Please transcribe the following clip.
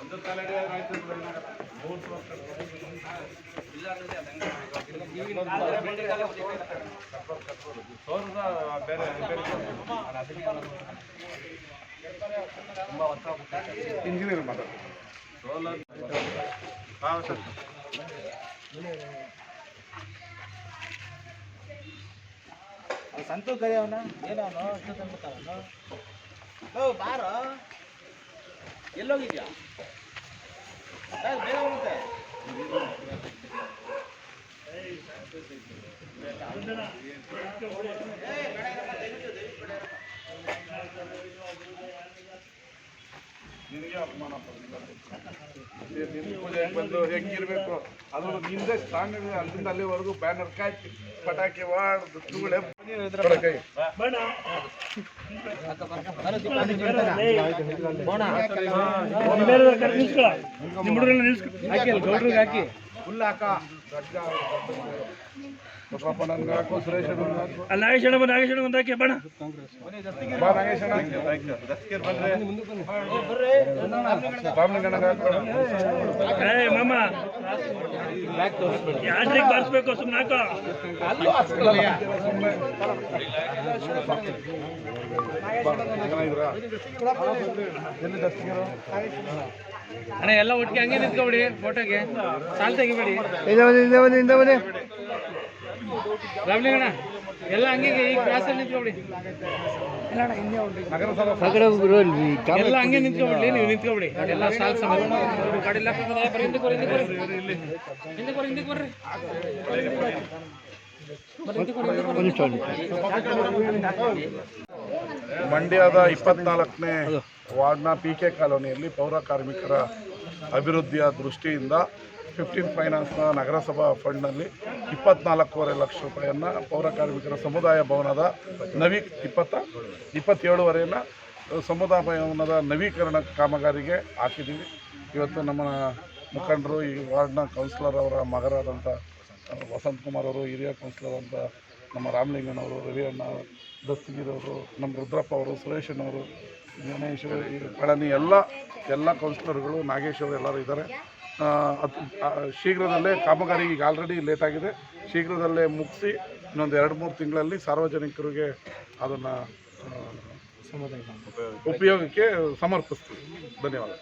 ಒಂದು ಕಾಲಡೆ ಆಯ್ತು ಇಲ್ಲ ಇಂಜಿನಿಯರ್ ಮಾತಾಡ ಹಾಂ ಸರ್ ಸಂತು ಕರಿ ಅವನ ಏನೋ ಅವನು ಓ ಬಾರೋ ಎಲ್ಲೋಗಿದ್ಯಾ ಬೇಗ ಹೋಗುತ್ತೆ ನಿನಗೆ ಅಪಮಾನ ಬಂದು ಹೆಂಗಿರ್ಬೇಕು ಅದು ನಿಂದೆ ಸ್ಟ್ರಾಂಗ್ ಇದೆ ಅಲ್ಲಿಂದ ಅಲ್ಲಿವರೆಗೂ ಬ್ಯಾನರ್ ಕಾಯ್ತಿ ಪಟಾಕಿ ದುಡ್ಡುಗಳೇ ಕೈ ಹಾಕಿ ಫುಲ್ ನಾಗೇಶಣ್ಣ ನಾಗೇಶಣ್ಣ ಬಂದು ಹಾಕಿ ಬಣ ಬಾ ನಾಗೇಶ್ ಅಣ್ಣ ದಸ್ಕೀರ್ ಬಂದ್ರೆ ಏ ಮಾಮ. ಯಾಸ್ರಿಗೆ ಬರ್ಸ್ಬೇಕು? ಅಣ್ಣ ಎಲ್ಲ ಒಟ್ಟಿಗೆ ಹಂಗೆ ನಿಂತ್ಕೊಬಿಡಿ ಫೋಟೋಗೆ ಸಾಲ್ ತೆಗಿಬೇಡಿ. ಅಣ್ಣ ಎಲ್ಲ ಹಂಗೆ ಈ ಕ್ಲಾಸಲ್ಲಿ ನಿಂತ್ಕೊಬಿಡಿ. ಎಲ್ಲ ಹಂಗೆ ನಿಂತ್ಕೊಬಿಡ್ಲಿ ನೀವು ನಿಂತ್ಕೊಬಿಡಿ ಎಲ್ಲ ಸಾಲ್ ಸಮೇತ. ಗಾಡಿ ಎಲ್ಲ ಹಾಕ್ಕೊಂಡು ಬರ್ರಿ, ಹಿಂದಕ್ಕೆ ಬರ್ರಿ, ಹಿಂದಕ್ಕೆ ಬರ್ರಿ. ಹಿಂದಕ್ಕೆ ಬರ್ರಿ, ಹಿಂದಕ್ಕೆ ಬರ್ರಿ. ಮಂಡ್ಯದ ಇಪ್ಪತ್ನಾಲ್ಕನೇ ವಾರ್ಡ್ನ ಪಿ ಕೆ ಕಾಲೋನಿಯಲ್ಲಿ ಪೌರ ಕಾರ್ಮಿಕರ ಅಭಿವೃದ್ಧಿಯ ದೃಷ್ಟಿಯಿಂದ ಫಿಫ್ಟೀನ್ ಫೈನಾನ್ಸ್ನ ನಗರಸಭಾ ಫಂಡ್ನಲ್ಲಿ ಇಪ್ಪತ್ನಾಲ್ಕೂವರೆ ಲಕ್ಷ ರೂಪಾಯಿಯನ್ನು ಪೌರ ಕಾರ್ಮಿಕರ ಸಮುದಾಯ ಭವನದ ನವೀ ಇಪ್ಪತ್ತ, ಇಪ್ಪತ್ತೇಳುವರೆಯನ್ನು ಸಮುದಾಯ ಭವನದ ನವೀಕರಣ ಕಾಮಗಾರಿಗೆ ಹಾಕಿದ್ದೀವಿ. ಇವತ್ತು ನಮ್ಮ ಮುಖಂಡರು, ಈ ವಾರ್ಡ್ನ ಕೌನ್ಸಿಲರ್ ಅವರ ಮಗರಾದಂಥ ವಸಂತ್ ಕುಮಾರ್ ಅವರು, ಹಿರಿಯ ಕೌನ್ಸಿಲರ್ ಅಂತ ನಮ್ಮ ರಾಮಲಿಂಗನವರು ರವಿ ಅಣ್ಣ ದಸ್ತಗಿರವರು ನಮ್ಮ ರುದ್ರಪ್ಪ ಅವರು ಸುರೇಶನವರು ಗಣೇಶ್ ಪಳನಿ ಎಲ್ಲ ಎಲ್ಲ ಕೌನ್ಸಿಲರ್ಗಳು, ನಾಗೇಶ್ ಅವರು ಎಲ್ಲರೂ ಇದ್ದಾರೆ. ಶೀಘ್ರದಲ್ಲೇ ಕಾಮಗಾರಿ ಈಗ ಆಲ್ರೆಡಿ ಲೇಟ್ ಆಗಿದೆ. ಶೀಘ್ರದಲ್ಲೇ ಮುಗಿಸಿ ಇನ್ನೊಂದು ಎರಡು ಮೂರು ತಿಂಗಳಲ್ಲಿ ಸಾರ್ವಜನಿಕರಿಗೆ ಅದನ್ನು ಉಪಯೋಗಕ್ಕೆ ಸಮರ್ಪಿಸ್ತೀವಿ. ಧನ್ಯವಾದ.